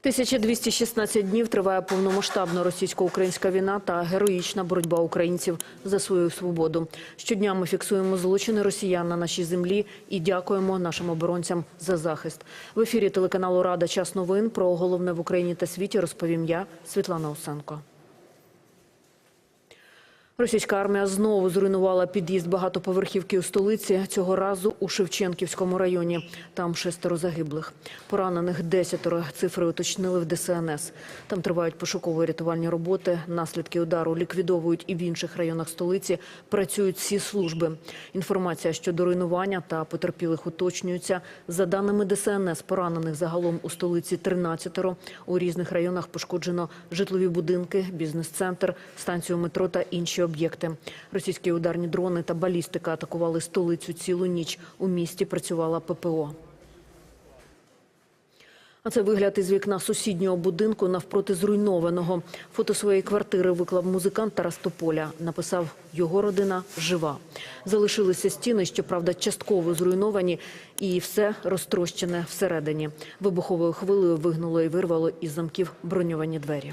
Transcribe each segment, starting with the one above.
1216 днів триває повномасштабна російсько-українська війна та героїчна боротьба українців за свою свободу. Щодня ми фіксуємо злочини росіян на нашій землі і дякуємо нашим оборонцям за захист. В ефірі телеканалу Рада час новин про головне в Україні та світі розповім я, Світлана Осенко. Російська армія знову зруйнувала під'їзд багатоповерхівки у столиці. Цього разу у Шевченківському районі. Там шестеро загиблих. Поранених десятеро. Цифри уточнили в ДСНС. Там тривають пошуково-рятувальні роботи. Наслідки удару ліквідовують і в інших районах столиці. Працюють всі служби. Інформація щодо руйнування та потерпілих уточнюється. За даними ДСНС, поранених загалом у столиці 13 У різних районах пошкоджено житлові будинки, бізнес-центр, станцію метро та інші об'єкти. Російські ударні дрони та балістика атакували столицю цілу ніч. У місті працювала ППО. А це вигляд із вікна сусіднього будинку навпроти зруйнованого. Фото своєї квартири виклав музикант Тарас Тополя. Написав, його родина жива. Залишилися стіни, щоправда, частково зруйновані, і все розтрощене всередині. Вибуховою хвилею вигнуло і вирвало із замків броньовані двері.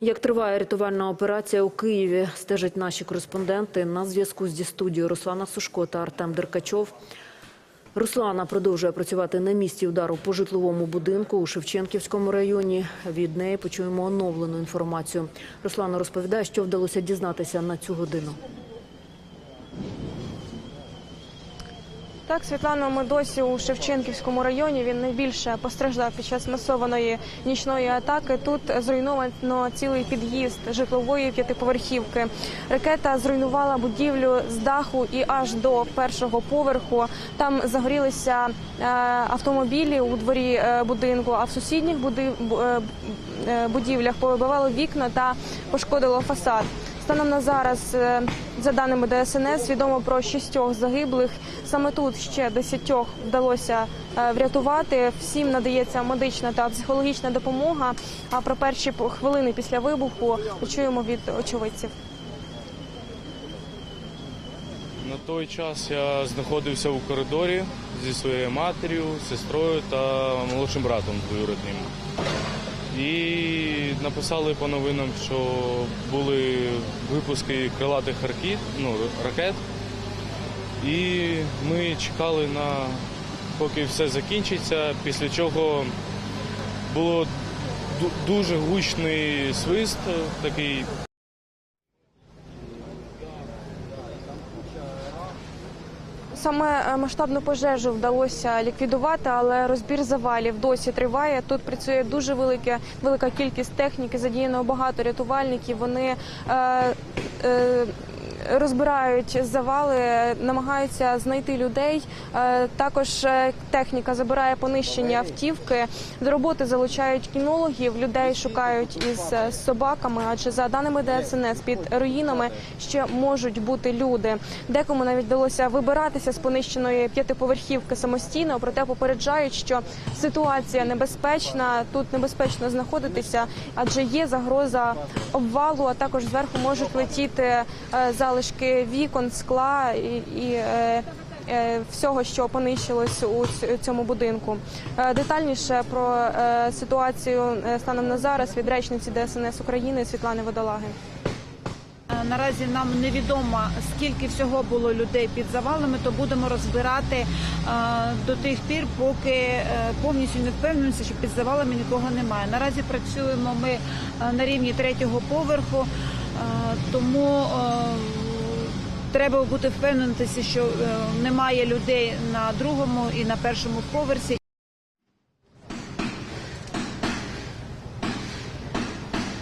Як триває рятувальна операція у Києві, стежать наші кореспонденти на зв'язку зі студією Руслана Сушко та Артем Деркачов. Руслана продовжує працювати на місці удару по житловому будинку у Шевченківському районі. Від неї почуємо оновлену інформацію. Руслана розповідає, що вдалося дізнатися на цю годину. Так, Світлано, ми досі у Шевченківському районі. Він найбільше постраждав під час масованої нічної атаки. Тут зруйновано цілий під'їзд житлової п'ятиповерхівки. Ракета зруйнувала будівлю з даху і аж до першого поверху. Там загорілися е, автомобілі у дворі е, будинку, а в сусідніх е, будівлях повибивало вікна та пошкодило фасад. Станом на зараз, е, за даними ДСНС, відомо про шістьох загиблих. Саме тут ще десятьох вдалося е, врятувати. Всім надається медична та психологічна допомога. А про перші хвилини після вибуху почуємо від очевидців. На той час я знаходився у коридорі зі своєю матір'ю, сестрою та молодшим братом двоюрідним. І написали по новинам, що були випуски крилатих ракет, ну, ракет. І ми чекали на поки все закінчиться, після чого було дуже гучний свист, такий Саме е, масштабну пожежу вдалося ліквідувати, але розбір завалів досі триває. Тут працює дуже велика, велика кількість техніки, задіяно багато рятувальників. Вони е, е, розбирають завали, намагаються знайти людей. Е, також е, техніка забирає понищені автівки. До роботи залучають кінологів, людей шукають із е, собаками, адже за даними ДСНС під руїнами ще можуть бути люди. Декому навіть вдалося вибиратися з понищеної п'ятиповерхівки самостійно, проте попереджають, що ситуація небезпечна. Тут небезпечно знаходитися, адже є загроза обвалу, а також зверху можуть летіти е, залишки вікон, скла і. і е, е, Всього, що понищилось у цьому будинку, Е, детальніше про ситуацію станом на зараз від речниці ДСНС України Світлани Водолаги. Наразі нам невідомо скільки всього було людей під завалами, то будемо розбирати до тих пір, поки повністю не впевнимося, що під завалами нікого немає. Наразі працюємо ми на рівні третього поверху, тому треба бути впевнитися, що е, немає людей на другому і на першому поверсі.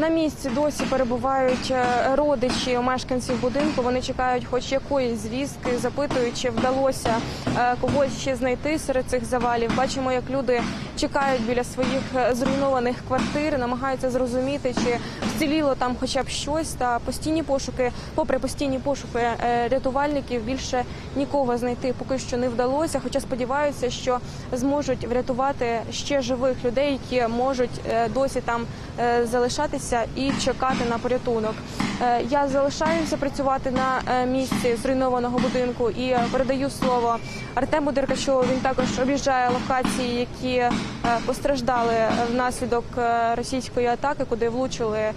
На місці досі перебувають е, родичі мешканців будинку. Вони чекають, хоч якоїсь звістки, запитують, чи вдалося е, когось ще знайти серед цих завалів. Бачимо, як люди чекають біля своїх е, зруйнованих квартир, намагаються зрозуміти, чи вціліло там хоча б щось. Та постійні пошуки, попри постійні пошуки рятувальників, більше нікого знайти поки що не вдалося. Хоча сподіваються, що зможуть врятувати ще живих людей, які можуть досі там е, залишатися і чекати на порятунок. Е, Я залишаюся працювати на е, місці зруйнованого будинку і передаю слово Артему Деркачову. Він також об'їжджає локації, які е, постраждали внаслідок російської атаки, куди влучили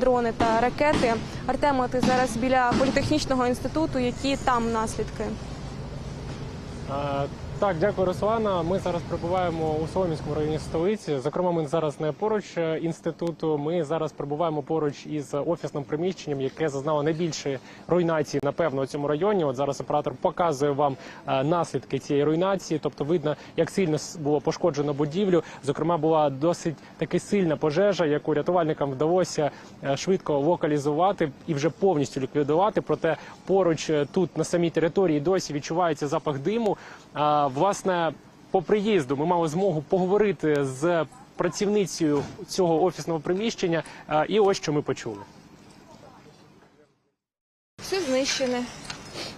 дрони та ракети. Артема, ти зараз біля політехнічного інституту. Які там наслідки? Так, дякую, Руслана. Ми зараз перебуваємо у Соломінському районі столиці. Зокрема, ми зараз не поруч е, інституту. Ми зараз перебуваємо поруч із офісним приміщенням, яке зазнало найбільше руйнації, напевно, у цьому районі. От зараз оператор показує вам е, наслідки цієї руйнації. Тобто, видно, як сильно було пошкоджено будівлю. Зокрема, була досить таки сильна пожежа, яку рятувальникам вдалося е, швидко локалізувати і вже повністю ліквідувати. Проте поруч тут на самій території досі відчувається запах диму. Власне, по приїзду ми мали змогу поговорити з працівницею цього офісного приміщення. І ось що ми почули. Все знищене.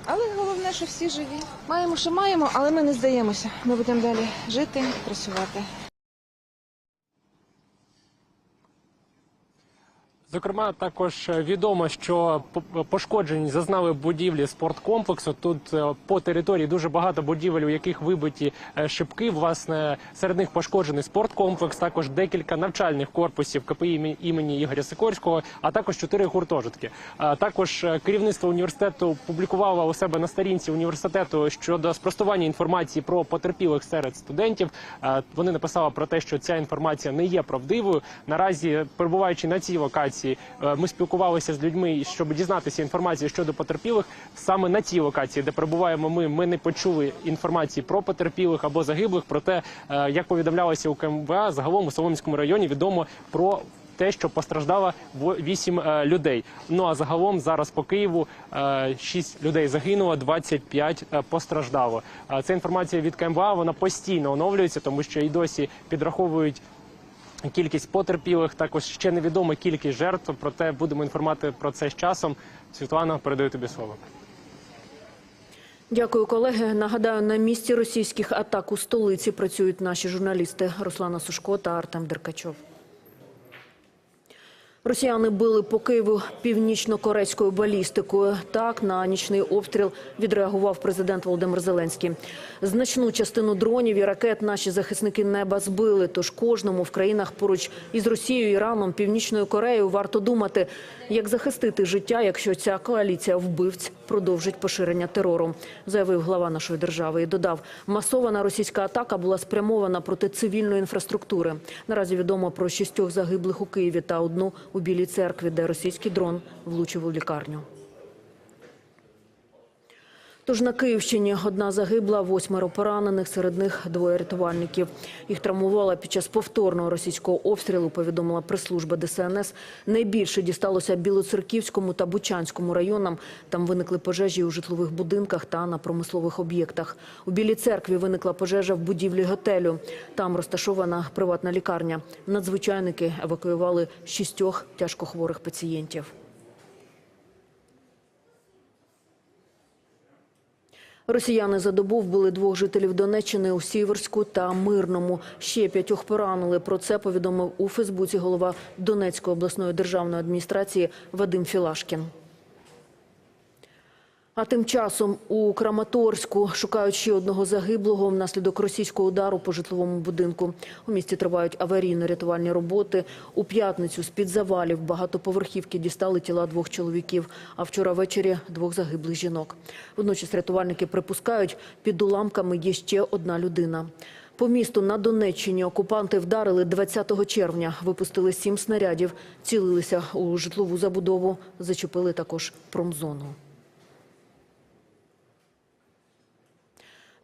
Але головне, що всі живі. Маємо, що маємо, але ми не здаємося. Ми будемо далі жити, працювати. Зокрема, також відомо, що по- пошкоджень зазнали будівлі спорткомплексу. Тут е, по території дуже багато будівель, у яких вибиті е, шибки. Власне, серед них пошкоджений спорткомплекс, також декілька навчальних корпусів КПІ імені- Ігоря Сикорського, а також чотири гуртожитки. Також е, керівництво університету публікувало у себе на сторінці університету щодо спростування інформації про потерпілих серед студентів. Е, Вони написали про те, що ця інформація не є правдивою. Наразі, перебуваючи на цій локації, е, ми спілкувалися з людьми, щоб дізнатися інформацію щодо потерпілих. Саме на цій локації, де перебуваємо ми, ми не почули інформації про потерпілих або загиблих. Проте, е, як повідомлялося у КМВА, загалом у Солом'янському районі відомо про те, що постраждало во- вісім е, людей. Ну а загалом зараз по Києву е, шість людей загинуло, 25 е, постраждало. Е, Ця інформація від КМВА вона постійно оновлюється, тому що і досі підраховують. Кількість потерпілих також ще невідома кількість жертв. Проте будемо інформати про це з часом. Світлана, передаю тобі слово. Дякую, колеги. Нагадаю, на місці російських атак у столиці працюють наші журналісти Руслана Сушко та Артем Деркачов. Росіяни били по Києву північно-корейською балістикою. Так на нічний обстріл відреагував президент Володимир Зеленський. Значну частину дронів і ракет наші захисники неба збили. Тож кожному в країнах поруч із Росією, Іраном, Північною Кореєю варто думати, як захистити життя, якщо ця коаліція вбивць продовжить поширення терору, заявив глава нашої держави і додав, масована російська атака була спрямована проти цивільної інфраструктури. Наразі відомо про шістьох загиблих у Києві та одну у Білій церкві, де російський дрон влучив у лікарню. Тож на Київщині одна загибла, восьмеро поранених, серед них двоє рятувальників. Їх травмувала під час повторного російського обстрілу, повідомила прес-служба ДСНС. Найбільше дісталося Білоцерківському та Бучанському районам. Там виникли пожежі у житлових будинках та на промислових об'єктах. У Білій церкві виникла пожежа в будівлі готелю. Там розташована приватна лікарня. Надзвичайники евакуювали шістьох тяжкохворих пацієнтів. Росіяни за добу вбили двох жителів Донеччини у Сіверську та Мирному. Ще п'ятьох поранили. Про це повідомив у Фейсбуці голова Донецької обласної державної адміністрації Вадим Філашкін. А тим часом у Краматорську шукають ще одного загиблого внаслідок російського удару по житловому будинку. У місті тривають аварійно-рятувальні роботи. У п'ятницю з-під завалів багатоповерхівки дістали тіла двох чоловіків, а вчора ввечері двох загиблих жінок. Водночас рятувальники припускають, під уламками є ще одна людина. По місту на Донеччині окупанти вдарили 20 червня, випустили сім снарядів, цілилися у житлову забудову, зачепили також промзону.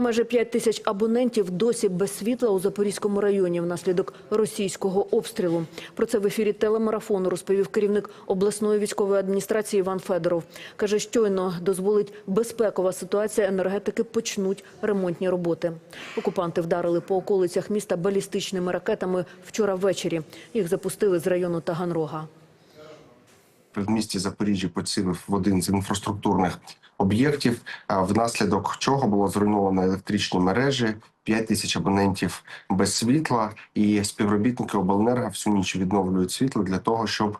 Майже 5 тисяч абонентів досі без світла у Запорізькому районі внаслідок російського обстрілу. Про це в ефірі телемарафону розповів керівник обласної військової адміністрації Іван Федоров. Каже, щойно дозволить безпекова ситуація, енергетики почнуть ремонтні роботи. Окупанти вдарили по околицях міста балістичними ракетами вчора ввечері. Їх запустили з району Таганрога. В місті Запоріжжя поцілив в один з інфраструктурних об'єктів, внаслідок чого було зруйновано електричні мережі, 5 тисяч абонентів без світла, і співробітники обленерго всю ніч відновлюють світло для того, щоб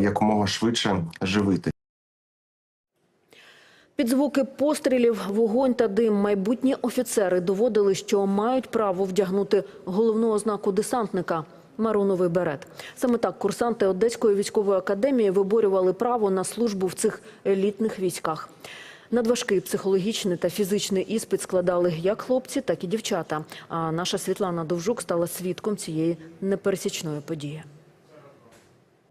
якомога швидше живити. Під звуки пострілів, вогонь та дим майбутні офіцери доводили, що мають право вдягнути головну ознаку десантника – маруновий берет. Саме так курсанти Одеської військової академії виборювали право на службу в цих елітних військах. Надважкий психологічний та фізичний іспит складали як хлопці, так і дівчата. А наша Світлана Довжук стала свідком цієї непересічної події.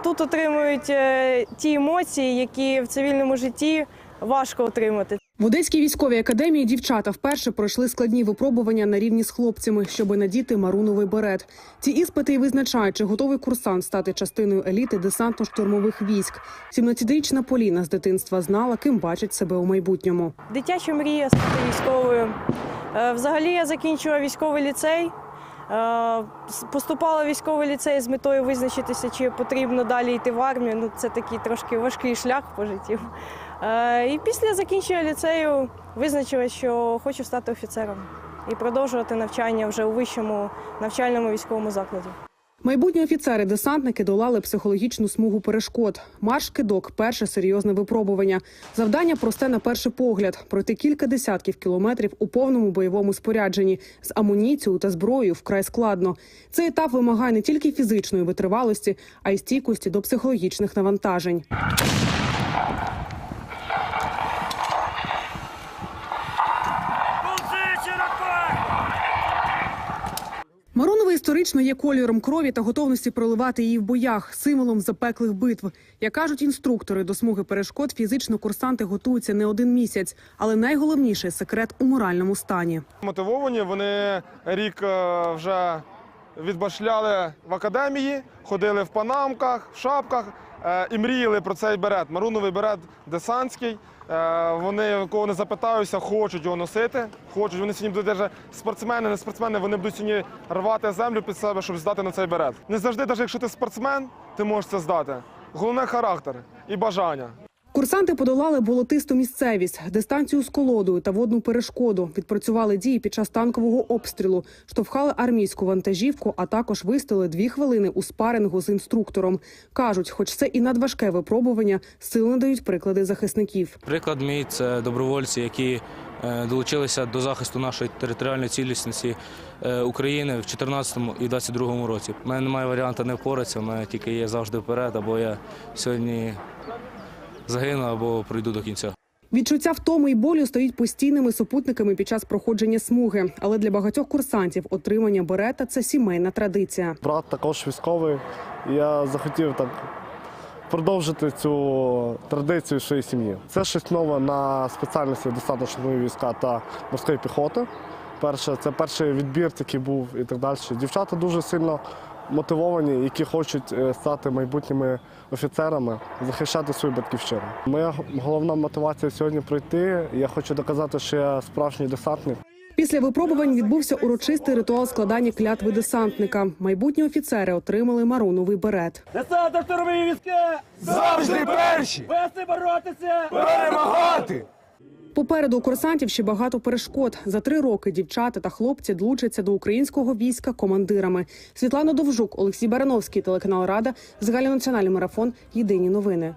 Тут отримують е, ті емоції, які в цивільному житті важко отримати. В Одеській військовій академії дівчата вперше пройшли складні випробування на рівні з хлопцями, щоб надіти маруновий берет. Ці іспити й визначають, чи готовий курсант стати частиною еліти десантно-штурмових військ. 17-річна Поліна з дитинства знала, ким бачить себе у майбутньому. Дитяча мрія стати військовою. Е, Взагалі я закінчила військовий ліцей. е, Поступала в військовий ліцей з метою визначитися, чи потрібно далі йти в армію. Ну, це такий трошки важкий шлях по життю. Е, І після закінчення ліцею визначила, що хочу стати офіцером і продовжувати навчання вже у вищому навчальному військовому закладі. Майбутні офіцери-десантники долали психологічну смугу перешкод. Марш кидок перше серйозне випробування. Завдання просте на перший погляд: пройти кілька десятків кілометрів у повному бойовому спорядженні з амуніцією та зброєю вкрай складно. Цей етап вимагає не тільки фізичної витривалості, а й стійкості до психологічних навантажень. Маронове історично є кольором крові та готовності проливати її в боях, символом запеклих битв. Як кажуть інструктори, до смуги перешкод фізично курсанти готуються не один місяць, але найголовніше секрет у моральному стані. Мотивовані, вони рік е, вже відбашляли в академії, ходили в панамках, в шапках е, і мріяли про цей берет. Маруновий берет десантський. Е, Вони, кого не запитаюся, хочуть його носити. Хочуть. Вони сьогодні будуть спортсмени, не спортсмени, вони будуть сьогодні рвати землю під себе, щоб здати на цей берет. Не завжди, навіть якщо ти спортсмен, ти можеш це здати. Головне характер і бажання. Курсанти подолали болотисту місцевість, дистанцію з колодою та водну перешкоду. Відпрацювали дії під час танкового обстрілу, штовхали армійську вантажівку, а також вистояли дві хвилини у спарингу з інструктором. кажуть, хоч це і надважке випробування, сил надають приклади захисників. Приклад мій це добровольці, які е, долучилися до захисту нашої територіальної цілісності е, України в 2014 і 2022 році. У мене немає варіанту не впоратися, в мене тільки є завжди вперед, або я сьогодні загину, або пройду до кінця. Відчуття втоми і болю стають постійними супутниками під час проходження смуги. Але для багатьох курсантів отримання берета це сімейна традиція. Брат також військовий. і Я захотів так продовжити цю традицію своєї сім'ї. Це щось нове на спеціальності десантно-штурмової війська та морської піхоти. Перше, це перший відбір, який був і так далі. Дівчата дуже сильно мотивовані, які хочуть е, стати майбутніми офіцерами, захищати свою батьківщину. Моя головна мотивація сьогодні пройти. Я хочу доказати, що я справжній десантник. Після випробувань відбувся урочистий ритуал складання клятви десантника. Майбутні офіцери отримали маруновий берет. Десанта штурмові війська! Завжди перші! Вести боротися! Перемагати! Попереду у курсантів ще багато перешкод. За три роки дівчата та хлопці долучаться до українського війська командирами. Світлана Довжук, Олексій Барановський, телеканал Рада, загальнонаціональний марафон. Єдині новини.